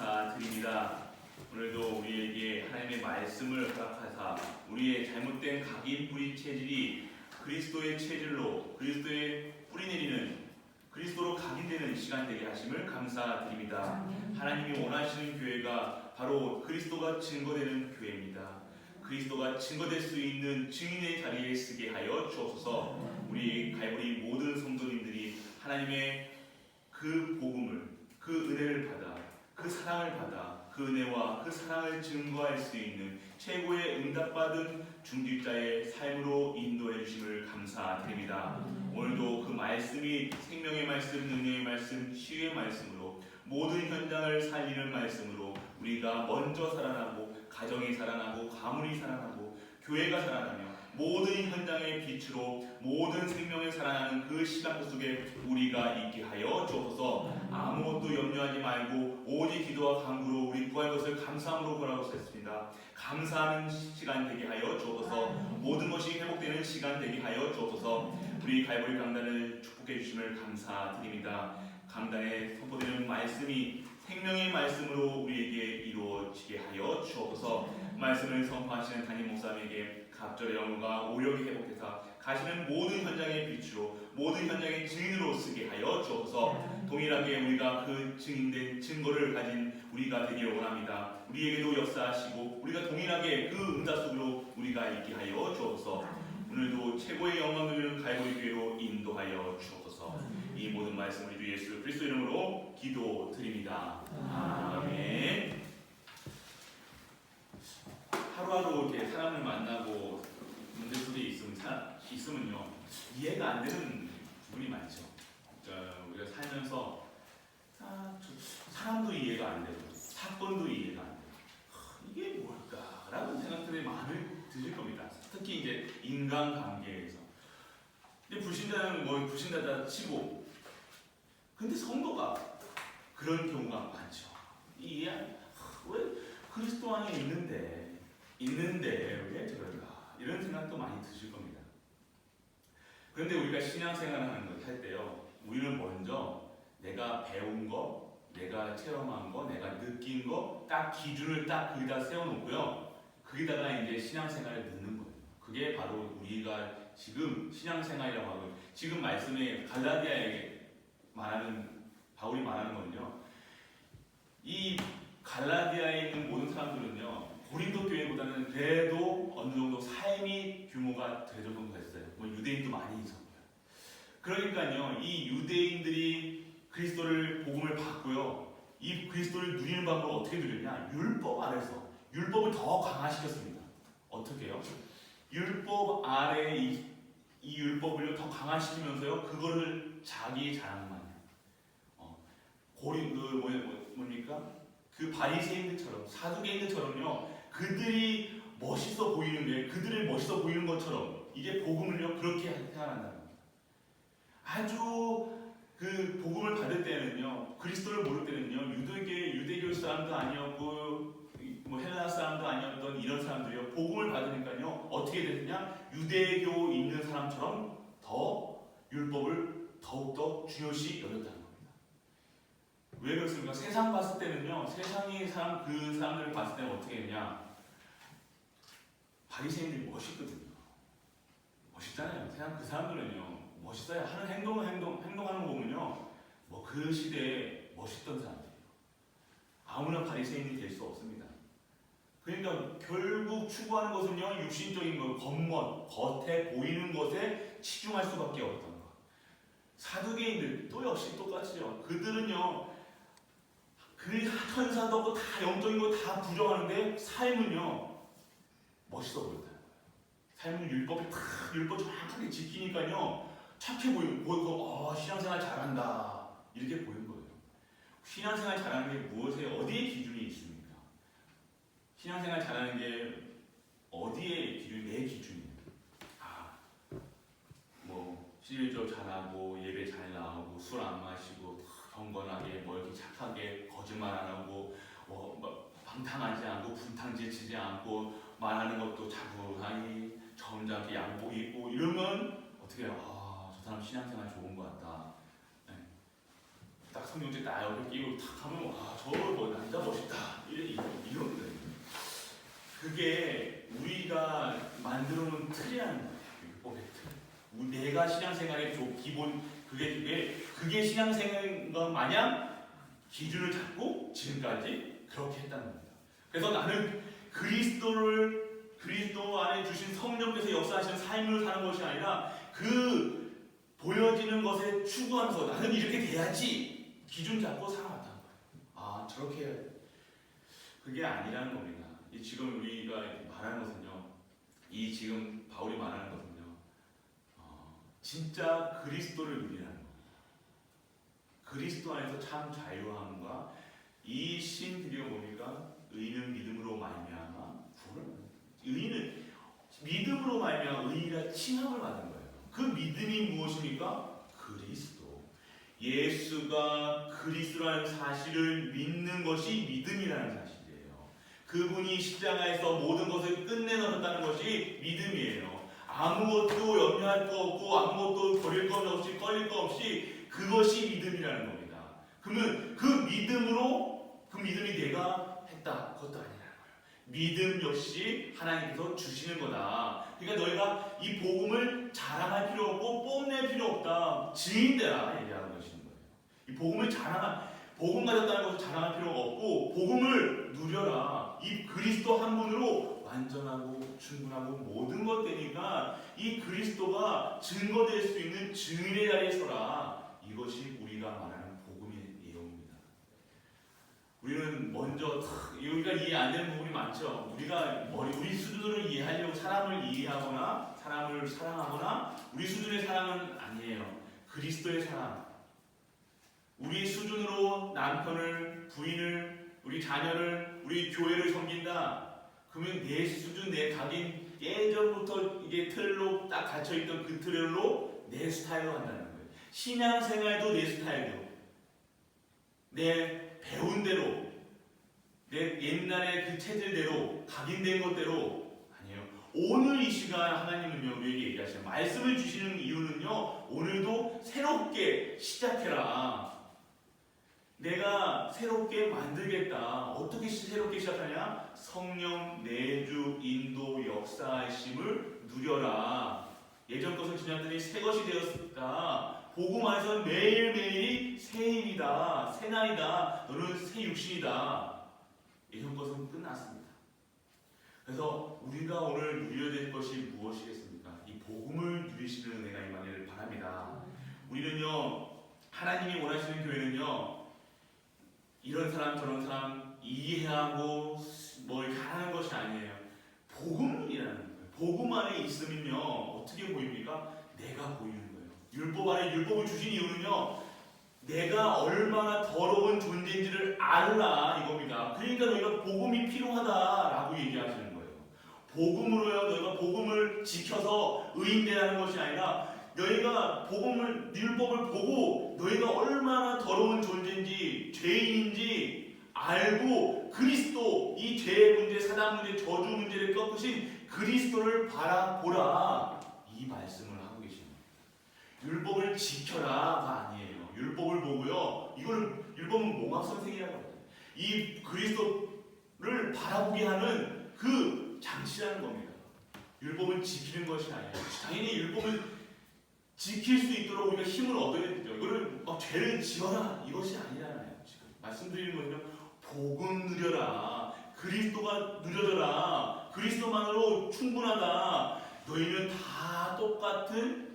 감사드립니다. 오늘도 우리에게 하나님의 말씀을 허락하사 우리의 잘못된 각인 뿌리 체질이 그리스도의 체질로 그리스도의 뿌리 내리는 그리스도로 각인되는 시간 되게 하심을 감사드립니다. 하나님이 원하시는 교회가 바로 그리스도가 증거되는 교회입니다. 그리스도가 증거될 수 있는 증인의 자리에 쓰게 하여 주옵소서. 우리 갈보리 모든 성도님들이 하나님의 그 복음을 그 은혜를 받아 그 사랑을 받아 그 은혜와 그 사랑을 증거할 수 있는 최고의 응답받은 중직자의 삶으로 인도해 주심을 감사드립니다. 오늘도 그 말씀이 생명의 말씀, 능력의 말씀, 치유의 말씀으로 모든 현장을 살리는 말씀으로 우리가 먼저 살아나고 가정이 살아나고 가문이 살아나고 교회가 살아나며 모든 현장의 빛으로 모든 생명을 살아나는 그 시간 속에 우리가 있게 하여 주옵소서 아무것도 염려하지 말고 오직 기도와 간구로 우리 구할 것을 감사함으로 보라고 했습니다. 감사하는 시간 되게 하여 주옵소서 모든 것이 회복되는 시간 되게 하여 주옵소서 우리 갈보리 강단을 축복해 주심을 감사드립니다. 강단에 선포되는 말씀이 생명의 말씀으로 우리에게 이루어지게 하여 주옵소서 말씀을 선포하시는 담임 목사님에게 갑절의 영혼과 오력이 회복해서 가시는 모든 현장의 빛으로 모든 현장의 증인으로 쓰게 하여 주옵소서. 동일하게 우리가 그 증인된 증거를 가진 우리가 되기를 원합니다. 우리에게도 역사하시고 우리가 동일하게 그 응답 속으로 우리가 있게 하여 주옵소서. 오늘도 최고의 영광 누리는 갈보리 교회로 인도하여 주옵소서. 이 모든 말씀을 주 예수 그리스도 이름으로 기도드립니다. 아멘. 하루하루 이렇게 사람을 만나고 문제 속에 있으면 사, 있으면요 이해가 안 되는 부분이 많죠. 그러니까 우리가 살면서 아, 저- 사람도 이해가 안 되고 사건도 이해가 안 되고 하, 이게 뭘까라는 생각들이 많이 드실 겁니다. 특히 이제 인간관계에서 근데 불신자는 뭐 불신자다 치고 근데 성도가 그런 경우가 많죠. 이해 왜 그리스도 안에 있는데 있는데 왜 저럴까 이런 생각도 많이 드실 겁니다. 그런데 우리가 신앙생활을 하는 걸 할 때요, 우리는 먼저 내가 배운 거, 내가 체험한 거, 내가 느낀 거, 딱 기준을 딱 거기다 세워놓고요, 거기다가 이제 신앙생활을 넣는 거예요. 그게 바로 우리가 지금 신앙생활이라고 하고 지금 말씀에 갈라디아에게 말하는 바울이 말하는 건요, 이 갈라디아에 있는 모든 사람들은요. 고린도 교회보다는 그래도 어느 정도 삶이 규모가 대저 정도 됐어요. 뭐 유대인도 많이 있었고요. 그러니까요, 이 유대인들이 그리스도를 복음을 받고요, 이 그리스도를 누리는 방법을 어떻게 누렸냐? 율법 아래서 율법을 더 강화시켰습니다. 어떻게요? 율법 아래 이, 이 율법을 더 강화시키면서요, 그거를 자기 자랑만. 어, 고린 그 뭐냐 뭐, 뭡니까? 그 바리새인들처럼 사두개인들처럼요 그들이 멋있어 보이는데 그들을 멋있어 보이는 것처럼 이제 복음을요 그렇게 생각한다는 겁니다. 아주 그 복음을 받을 때는요 그리스도를 모를 때는요 유대계 유대교 사람도 아니었고 뭐 헬라 사람도 아니었던 이런 사람들이요 복음을 받으니까요 어떻게 되느냐 유대교 있는 사람처럼 더 율법을 더욱더 중요시 여겼다는 겁니다. 왜 그렇습니까? 세상 봤을 때는요, 세상의 사람 그 사람들을 봤을 때는 어떻게 했냐? 바리새인들이 멋있거든요. 멋있잖아요. 세상 그 사람들은요, 멋있어요. 하는 행동은 행동 행동하는 거 보면요, 뭐 그 시대에 멋있던 사람들이에요. 아무나 바리새인이 될 수 없습니다. 그러니까 결국 추구하는 것은요, 육신적인 거, 겉멋, 겉에 보이는 것에 치중할 수밖에 없던 거. 사두개인들 또 역시 똑같이요. 그들은요. 그 천사도 다 영적인 거 다 부정하는데 삶은요 멋있어 보였다는 거예요. 삶은 율법을 다 율법 정확하게 지키니까요 착해 보이고 보이고 아 신앙생활 잘한다 이렇게 보이는 거예요. 신앙생활 잘하는 게 무엇에 어디에 기준이 있습니까? 신앙생활 잘하는 게 어디에 기준 내 기준이에요. 아뭐 실적 잘하고 예배 잘 나오고 술 안 마시고 경건하게 뭐 이렇게 착하게 거짓말 안 하고 뭐, 뭐 방탕하지 않고 분탕질치지 않고 말하는 것도 자꾸하니 점잖게 양복 입고 이러면 어떻게 아, 저 사람 신앙생활 좋은 것 같다. 네. 딱 성경책 나 옆에 끼고 탁 하면 와저뭐 남자 멋있다. 이런, 이런 거예요. 그게 우리가 만들어 놓은 특이한 거예요. 그 율법의 틀. 내가 신앙생활의 기본, 그게, 그게, 그게 신앙생활과 마냥 기준을 잡고 지금까지 그렇게 했다는 겁니다. 그래서 나는 그리스도를 그리스도 안에 주신 성령께서 역사하시는 삶을 사는 것이 아니라 그 보여지는 것에 추구하면서 나는 이렇게 돼야지 기준 잡고 살아왔다는 거예요. 아 저렇게 해야 돼. 그게 아니라는 겁니다. 이 지금 우리가 말하는 것은요. 이 지금 바울이 말하는 것은요. 어, 진짜 그리스도를 누리라는 겁니다. 그리스도 안에서 참 자유함과 이 신들이 뭡니까? 의는 믿음으로 말미암아 구원을 의는 믿음으로 말미암아 의라 칭함을 받는 거예요. 그 믿음이 무엇입니까? 그리스도. 예수가 그리스도라는 사실을 믿는 것이 믿음이라는 사실이에요. 그분이 십자가에서 모든 것을 끝내놓았다는 것이 믿음이에요. 아무것도 염려할 거 없고 아무것도 버릴 것 없이 꺼릴 거 없이 그것이 믿음이라는 겁니다. 그러면 그 믿음으로 그 믿음이 내가 했다 그것도 아니라는 거예요. 믿음 역시 하나님께서 주시는 거다. 그러니까 너희가 이 복음을 자랑할 필요 없고 뽐낼 필요 없다. 증인되라 얘기하는 것인 거예요. 이 복음을 자랑할 복음 가졌다는 것을 자랑할 필요가 없고 복음을 누려라. 이 그리스도 한 분으로 완전하고 충분하고 모든 것 되니까 이 그리스도가 증거될 수 있는 증인의 자리에 서라. 이것이 우리가 말하는. 우리는 먼저 탁, 우리가 이해 안 되는 부분이 많죠. 우리가 머리 우리 수준으로 이해하려고 사람을 이해하거나 사람을 사랑하거나 우리 수준의 사랑은 아니에요. 그리스도의 사랑. 우리 수준으로 남편을 부인을 우리 자녀를 우리 교회를 섬긴다. 그러면 내 수준 내 각인 예전부터 이게 틀로 딱 갇혀 있던 그 틀로 내 스타일로 한다는 거예요. 신앙 생활도 내 스타일대로 내 배운 대로 내 옛날의 그 체질대로 각인된 것대로 아니에요. 오늘 이 시간 하나님은요 우리에게 얘기하시는 말씀을 주시는 이유는요 오늘도 새롭게 시작해라. 내가 새롭게 만들겠다. 어떻게 시- 새롭게 시작하냐? 성령 내주 인도 역사하심을 누려라. 예전 것은 지났더니 새 것이 되었다. 복음 안에서 매일매일이 새 힘이다. 새 날이다. 너는 새 육신이다. 예전 것은 끝났습니다. 그래서 우리가 오늘 누려야 될 것이 무엇이겠습니까? 이 복음을 누리시는 은혜가 임하기를 바랍니다. 우리는요 하나님이 원하시는 교회는요 이런 사람 저런 사람 이해하고 뭘 하는 것이 아니에요. 복음이라는 거예요. 복음 안에 있으면요 어떻게 보입니까? 내가 보이는. 율법 안에 율법을 주신 이유는요 내가 얼마나 더러운 존재인지를 알라 이겁니다. 그러니까 너희가 복음이 필요하다라고 얘기하시는 거예요. 복음으로요 너희가 복음을 지켜서 의인되라는 것이 아니라 너희가 복음을 율법을 보고 너희가 얼마나 더러운 존재인지 죄인인지 알고 그리스도 이 죄의 문제, 사단 문제, 저주 문제를 꺾으신 그리스도를 바라보라 이 말씀을. 율법을 지켜라가 아니에요. 율법을 보고요. 이걸 율법은 몽학 선생이라고 해요. 이 그리스도를 바라보게 하는 그 장치라는 겁니다. 율법은 지키는 것이 아니에요. 당연히 율법을 지킬 수 있도록 우리가 힘을 얻어야 되죠. 이거를 막 죄를 지어라 이것이 아니잖아요. 지금 말씀드리는 거는요. 복음 누려라. 그리스도가 누려져라. 그리스도만으로 충분하다. 너희는 다 똑같은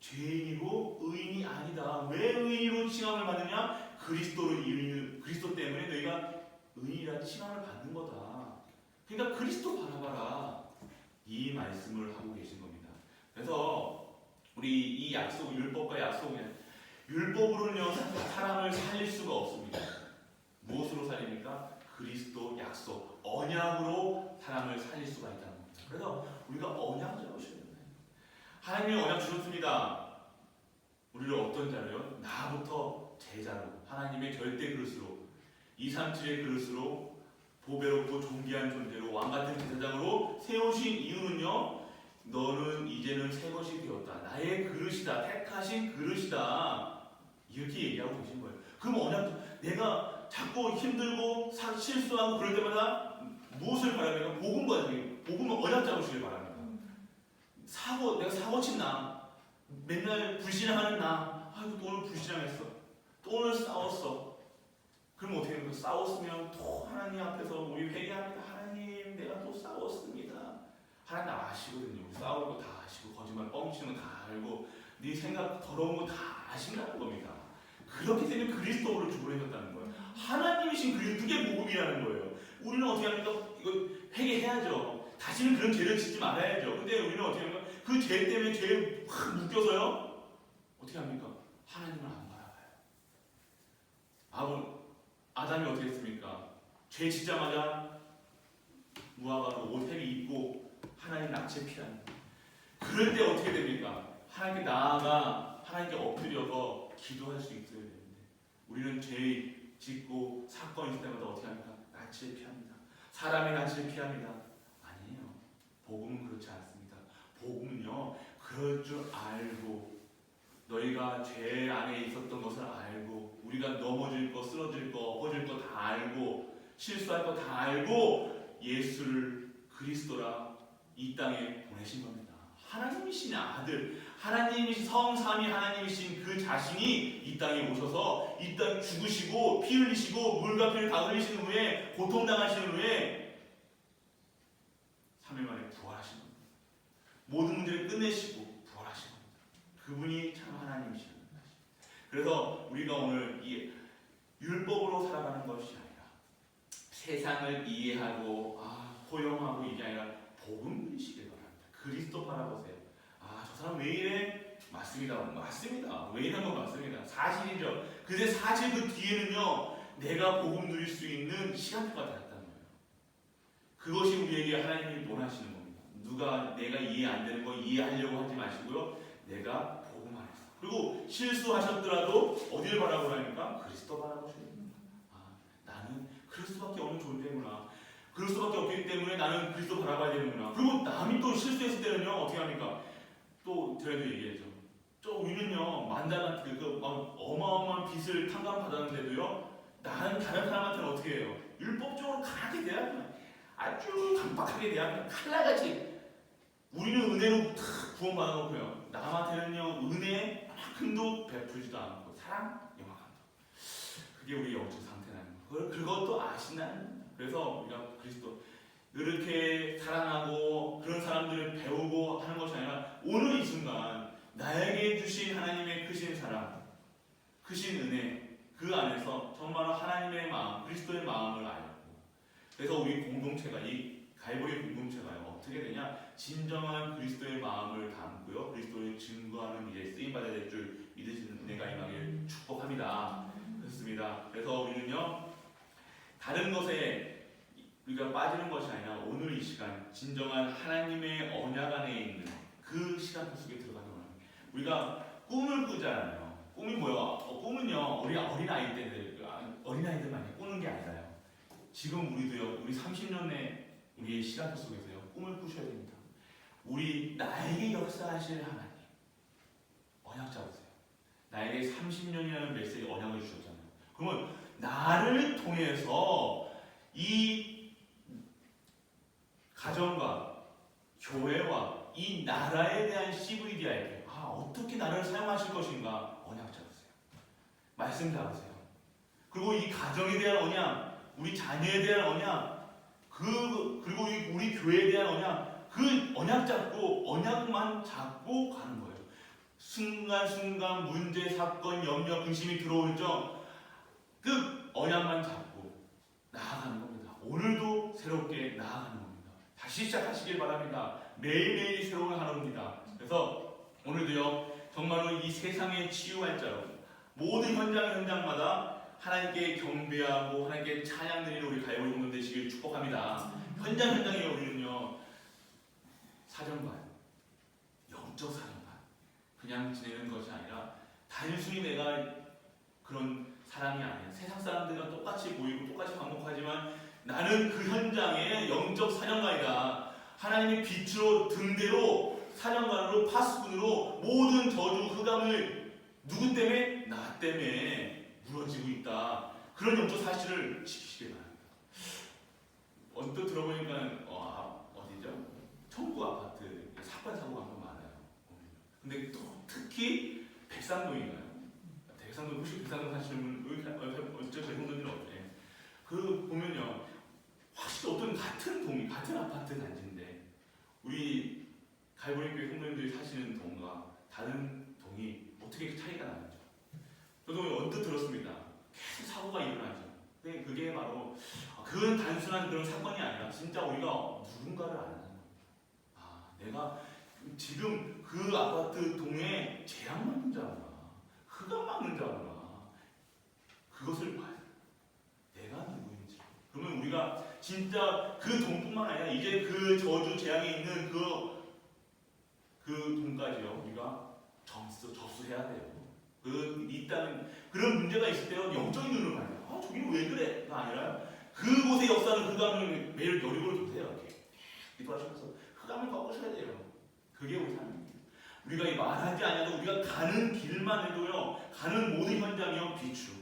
죄인이고 의인이 아니다. 왜 의인으로 칭함을 받느냐? 그리스도로 의인, 그리스도 때문에 너희가 의인이라 칭함을 받는 거다. 그러니까 그리스도 바라봐라. 이 말씀을 하고 계신 겁니다. 그래서 우리 이 약속, 율법과 약속은 율법으로는요 사람을 살릴 수가 없습니다. 무엇으로 살립니까? 그리스도 약속, 언약으로 사람을 살릴 수가 있다는 겁니다. 그래서 우리가 언약을 잡으셔야. 하나님이 언약 주셨습니다. 우리를 어떤 자로요? 나부터 제자로, 하나님의 절대 그릇으로, 237의 그릇으로 보배롭고 존귀한 존재로 왕같은 제사장으로 세우신 이유는요. 너는 이제는 새 것이 되었다. 나의 그릇이다. 택하신 그릇이다. 이렇게 얘기하고 계신 거예요. 그럼 언약 내가 자꾸 힘들고 사- 실수하고 그럴 때마다 무엇을 바랍니까? 복음과 복음을 언약 잡으시길 바랍니다. 사고 내가 사고 친 나. 맨날 불신앙하는 나. 아이고 또 오늘 불신앙했어. 또 오늘 싸웠어. 그럼 어떻게 됩니까? 싸웠으면 또 하나님 앞에서 우리 회개합니다. 하나님 내가 또 싸웠습니다. 하나님 아시거든요. 우리 싸울 거다 아시고 거짓말 뻥치는 거 다 알고 네 생각 더러운 거 다 아신다는 겁니다. 그렇기 때문에 그리스도를 주문하셨다는 거예요. 하나님이신 그리스도 그게 복음이라는 거예요. 우리는 어떻게 합니까? 이거 회개해야죠. 다시는 그런 죄를 짓지 말아야죠. 근데 우리는 어떻게 합니까? 그 죄 때문에 죄에 확 묶여서요 어떻게 합니까? 하나님을 안 바라봐요 아버 아담이 어떻게 했습니까? 죄 짓자마자 무화과로 옷을 입고 하나님 낙체 피한 그럴 때 어떻게 됩니까? 하나님께 나아가 하나님께 엎드려서 기도할 수 있어야 되는데 우리는 죄 짓고 사건 있을 때마다 어떻게 합니까? 낯을 피합니다. 사람의 낯을 피합니다. 아니에요. 복음은 그렇지 않습니다. 복음은요, 그럴 줄 알고 너희가 죄 안에 있었던 것을 알고 우리가 넘어질 거, 쓰러질 거, 엎어질 거 다 알고 실수할 거 다 알고 예수를 그리스도라 이 땅에 보내신 겁니다. 하나님이신 아들, 하나님이신 성삼위 하나님이신 그 자신이 이 땅에 오셔서 이 땅 죽으시고 피 흘리시고 물과 피를 다 흘리신 후에 고통당하신 후에 3일 만에. 모든 문제를 끝내시고 부활하신 겁니다. 그분이 참 하나님이신 겁니다. 그래서 우리가 오늘 이 율법으로 살아가는 것이 아니라 세상을 이해하고 아, 포용하고 이게 아니라 복음이시길 바랍니다. 그리스도 바라보세요. 아, 저 사람 왜 이래? 맞습니다. 맞습니다. 왜 이런 건 맞습니다. 사실이죠. 근데 사실 그 뒤에는요, 내가 복음 누릴 수 있는 시간표가 달았다는 거예요. 그것이 우리에게 하나님이 원하시는 겁니다. 누가 내가 이해 안 되는 거 이해하려고 하지 마시고요. 내가 복음 안에서. 그리고 실수하셨더라도 어디를 바라보라니까? 그리스도 바라보셔야 됩니다. 아, 나는 그리스도밖에 없는 존재구나. 그리스도밖에 없기 때문에 나는 그리스도 바라봐야 되는구나. 그리고 남이 또 실수했을 때는요, 어떻게 합니까? 또 저희도 얘기했죠. 저 우리는요, 만단한 그, 그 어마어마한 빚을 탕감받았는데도요, 나는 다른 사람한테는 어떻게 해요? 율법적으로 강하게 대하면 아주 강박하게 대하면 칼날같이 우리는 은혜로 탁 구원받아 놓고요. 남한테는요, 은혜만큼도 베풀지도 않고 사랑 영악한다. 그게 우리 영적 상태라는 거. 그것도 겁니다. 그래서 우리가 그리스도 이렇게 사랑하고 그런 사람들을 배우고 하는 것이 아니라 오늘 이 순간 나에게 주신 하나님의 크신 사랑, 크신 은혜 그 안에서 정말로 하나님의 마음, 그리스도의 마음을 알고 그래서 우리 공동체가 이 갈보리 공동체가요 어떻게 되냐 진정한 그리스도의 마음을 담고요 그리스도를 증거하는 이제 쓰임 받아야 될 줄 믿으시는 은혜가 임하길 축복합니다. 그렇습니다. 그래서 우리는요 다른 것에 우리가 빠지는 것이 아니라 오늘 이 시간 진정한 하나님의 언약 안에 있는 그 시간 속에 들어가는 거예요. 우리가 꿈을 꾸잖아요. 꿈이 뭐야? 어, 꿈은요 우리 어린 아이 때들 어린 아이들만 꾸는 게 아니라요. 지금 우리도요 우리 30년의 우리의 시간 속에서요 꿈을 꾸셔야 됩니다. 우리 나에게 역사하실 하나님 언약 잡으세요. 나에게 30년이라는 메시지 언약을 주셨잖아요. 그러면 나를 통해서 이 가정과 교회와 이 나라에 대한 CVDI에게 아 어떻게 나를 사용하실 것인가 언약 잡으세요. 말씀 잡으세요. 그리고 이 가정에 대한 언약, 우리 자녀에 대한 언약, 그 그리고 이 우리 교회에 대한 언약, 그 언약 잡고 언약만 잡고 가는 거예요. 순간순간 문제, 사건, 염려, 근심이 들어올 적그 언약만 잡고 나아가는 겁니다. 오늘도 새롭게 나아가는 겁니다. 다시 시작하시길 바랍니다. 매일매일이 새로운 하루입니다. 그래서 오늘도요, 정말로 이 세상의 치유할 자로 모든 현장 현장마다 하나님께 경배하고 하나님께 찬양 드리는 우리 가요리 공동 되시길 축복합니다. 현장 현장에 우리는요, 사정관, 영적 사정관, 그냥 지내는 것이 아니라 단순히 내가 그런 사람이 아니야. 세상 사람들과 똑같이 보이고 똑같이 반복하지만 나는 그 현장의 영적 사령관이다. 하나님의 빛으로 등대로 사령관으로 파수꾼으로 모든 저주 흑암을 누구 때문에 나 때문에 무너지고 있다. 그런 영적 사실을 지키시기 바랍니다. 언뜻 들어보니까 어, 아, 어디죠? 청구 아파트 사건 사고가 한번 많아요. 근데 또 특히 백산동인가요? 백산동 혹시 백산동 사시는 분 어째 백산동인 어때? 그 보면요 확실히 어떤 같은 동이 같은 아파트 단지인데 우리 갈보리교회 성도님들이 사시는 동과 다른 동이 저도 언뜻 들었습니다. 계속 사고가 일어나죠. 근데 그게 바로 그건 단순한 그런 사건이 아니라 진짜 우리가 누군가를 아는. 아, 내가 지금 그 아파트 동에 재앙 맞는 자구나. 흑암 맞는 자구나. 그것을 봐야 돼. 내가 누구인지. 그러면 우리가 진짜 그 동뿐만 아니라 이제 그 저주 재앙에 있는 그, 그 동까지요. 우리가 접수, 접수해야 돼요. 그, 있다는, 그런 문제가 있을 때는 영적인 눈으로 봐야 돼요. 아, 저기는 왜 그래? 가 아니라 그곳의 역사는 흑암을 매일 여리고를 두세요. 이렇게. 기도하시면서 흑암을 꺾으셔야 돼요. 그게 우리 삶입니다. 우리가 이 말하지 않아도 우리가 가는 길만 해도요, 가는 모든 현장이요, 비추.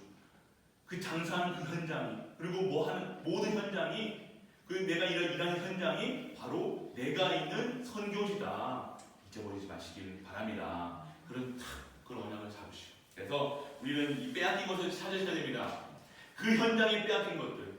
그 장사하는 그 현장이, 그리고 뭐 하는 모든 현장이, 그 내가 일하- 일하는 현장이 바로 내가 있는 선교지다. 잊어버리지 마시길 바랍니다. 그런 탁, 그런 언약을 잡으시고. 그래서 우리는 이 빼앗긴 것을 찾으셔야 됩니다. 그 현장에 빼앗긴 것들,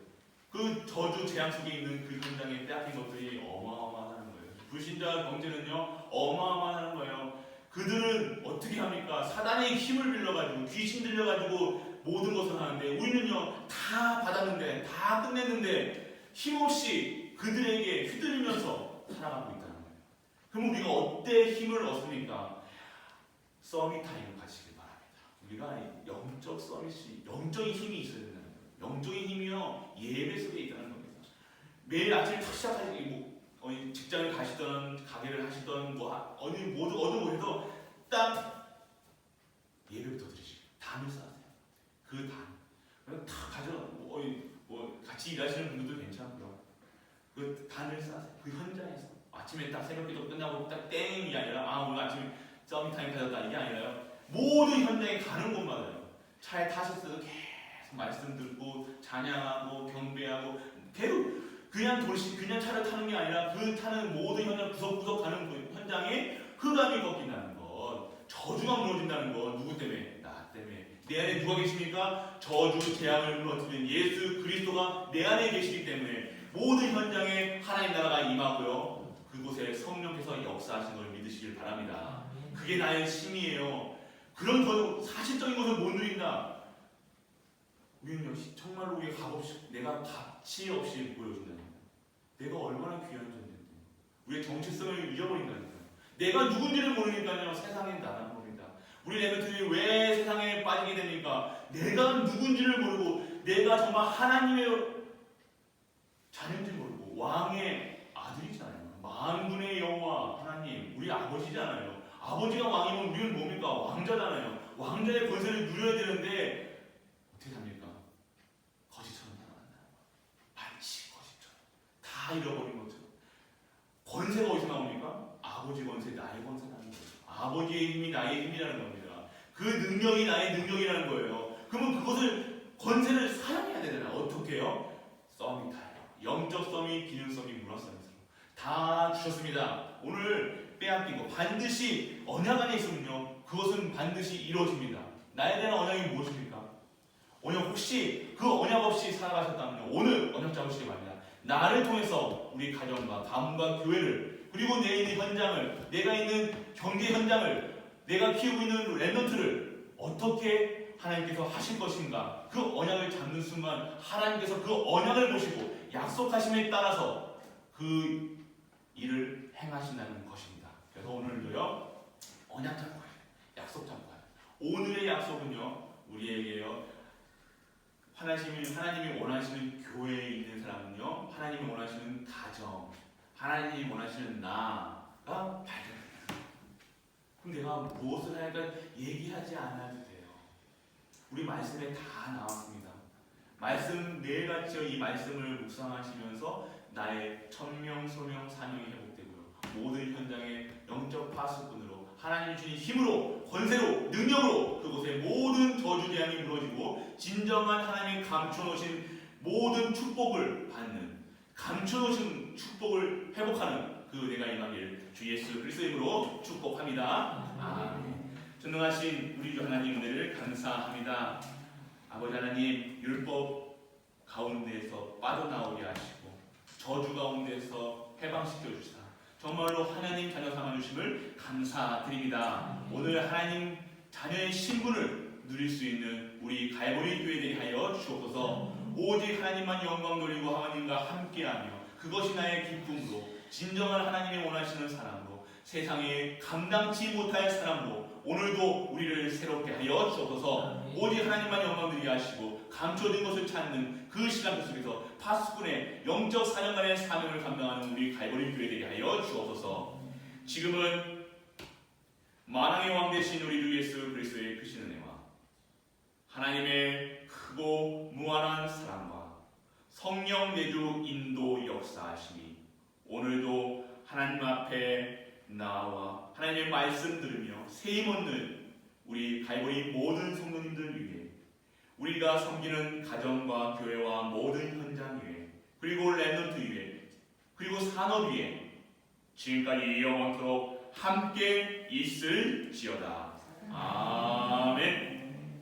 그 저주 재앙 속에 있는 그 현장에 빼앗긴 것들이 어마어마하다는 거예요. 불신자 경제는요, 어마어마하다는 거예요. 그들은 어떻게 합니까? 사단의 힘을 빌려가지고 귀신 들려가지고 모든 것을 하는데 우리는요 다 받았는데 다 끝냈는데 힘없이 그들에게 휘둘리면서 살아가고 있다는 거예요. 그럼 우리가 어때 힘을 얻습니까? 서밋 타임을 가지길 바랍니다. 우리가 영적 서밋이 영적인 힘이 있어야 된다는 거예요. 영적인 힘이요 예배 속에 있다는 겁니다. 매일 아침 탁 시작하시 뭐 어디 직장을 가시던 가게를 하시던 뭐 하- 어디 모두 어느 곳에도 딱 예배부터 드리시고 단을 쌓으세요. 그 단. 탁 가져 뭐, 뭐 같이 일하시는 분들도 괜찮고요. 그 단을 쌓으세요. 그 현장에서 아침에 딱 새벽 기도 끝나고 딱 땡이 아니라 아 오늘 아침에 서밋 타임 가졌다 이게 아니라요. 모든 현장에 가는 곳마다요. 차에 타셨어도 계속 말씀 듣고 찬양하고 경배하고 계속 그냥 돌시 그냥 차를 타는 게 아니라 그 타는 모든 현장 구석구석 가는 그 현장에 흑암이 꺾인다는 것, 저주가 무너진다는 것 누구 때문에? 나 때문에. 내 안에 누가 계십니까? 저주 재앙을 무너뜨리는 예수 그리스도가 내 안에 계시기 때문에 모든 현장에 하나님 나라가 임하고요. 그곳에 성령께서 역사하신 걸 믿으시길 바랍니다. 그게 나의 힘이에요. 그런 더 사실적인 것을 못 누린다. 우리는 역시 정말로 우리 값없이 내가 가치 없이 보여준다는 거예요. 내가 얼마나 귀한 존재인데 우리의 정체성을 잃어버린다는 거예요. 내가 누군지를 모르니까요 세상에 나가는 겁니다. 우리 레벨들이 왜 세상에 빠지게 됩니까? 내가 누군지를 모르고 내가 정말 하나님의 자녀인지 모르고 왕의 아들이잖아요. 만군의 여호와 하나님 우리 아버지잖아요. 아버지가 왕이면 우리는 뭡니까? 왕자잖아요. 왕자의 권세를 누려야 되는데 어떻게 합니까? 거짓처럼 살아간다. 마치 거짓처럼 다 잃어버린 것처럼. 권세가 어디서 나옵니까? 아버지 권세, 나의 권세라는 거죠. 아버지의 힘이 나의 힘이라는 겁니다. 그 능력이 나의 능력이라는 거예요. 그러면 그것을 권세를 사용해야 되잖아요. 어떻게요? 썸이 타요. 영적 썸이, 기능 썸이, 문화 썸이 다 주셨습니다. 오늘 빼앗긴 거 반드시 언약 안에 있으면요. 그것은 반드시 이루어집니다. 나에 대한 언약이 무엇입니까? 언약 혹시 그 언약 없이 살아가셨다면 오늘 언약 잡으시기 바랍니다. 나를 통해서 우리 가정과 가문과 교회를 그리고 내 있는 현장을 내가 있는 경제 현장을 내가 키우고 있는 랩런트를 어떻게 하나님께서 하실 것인가 그 언약을 잡는 순간 하나님께서 그 언약을 보시고 약속하심에 따라서 그 일을 행하신다는 것입니다. 그래서 오늘도요 언약 잡고 가요. 약속 잡고 가요. 오늘의 약속은요 우리에게요 하나님이 하나님이 원하시는 교회에 있는 사람은요 하나님이 원하시는 가정 하나님이 원하시는 나가 발견됩니다. 그럼 내가 무엇을 할까 얘기하지 않아도 돼요. 우리 말씀에 다 나왔습니다. 말씀 매일같이 이 말씀을 묵상하시면서 나의 천명, 소명, 회복되고요. 모든 현장의 영적 파수꾼으로 하나님 주신 힘으로 권세로 능력으로 그곳에 모든 저주 재앙이 무너지고 진정한 하나님 감춰놓으신 모든 축복을 받는 감춰놓으신 축복을 회복하는 그 내가 임하길 주 예수 그리스도 이름으로 축복합니다. 아멘. 전능하신 우리 주 하나님 은혜를 감사합니다. 아버지 하나님 율법 가운데에서 빠져나오게 하시고 저주 가운데서 해방시켜 주시사 정말로 하나님 자녀 삼아 주심을 감사드립니다. 오늘 하나님 자녀의 신분을 누릴 수 있는 우리 갈보리 교회 되게 하여 주옵소서. 오직 하나님만 영광 돌리고 하나님과 함께하며 그것이 나의 기쁨으로 진정한 하나님의 원하시는 사람으로 세상에 감당치 못할 사람으로 오늘도 우리를 새롭게 하여 주옵소서. 오직 하나님만 영광 드리게 하시고 감춰진 것을 찾는 그 시간 속에서 파수꾼의 영적 사령관의 사명을 감당하는 우리 갈보리 교회 되게 하여 주옵소서. 지금은 만왕의 왕 되신 우리 주 예수 그리스도의 크신 은혜와 하나님의 크고 무한한 사랑과 성령 내주 인도 역사하심이 오늘도 하나님 앞에 나와 하나님의 말씀 들으며 세임 얻는 우리 갈보리 모든 성도님들 위해 우리가 섬기는 가정과 교회와 모든 현장 위에 그리고 랩런트 위에 그리고 산업 위에 지금까지 영원토록 함께 있을지어다. 아멘.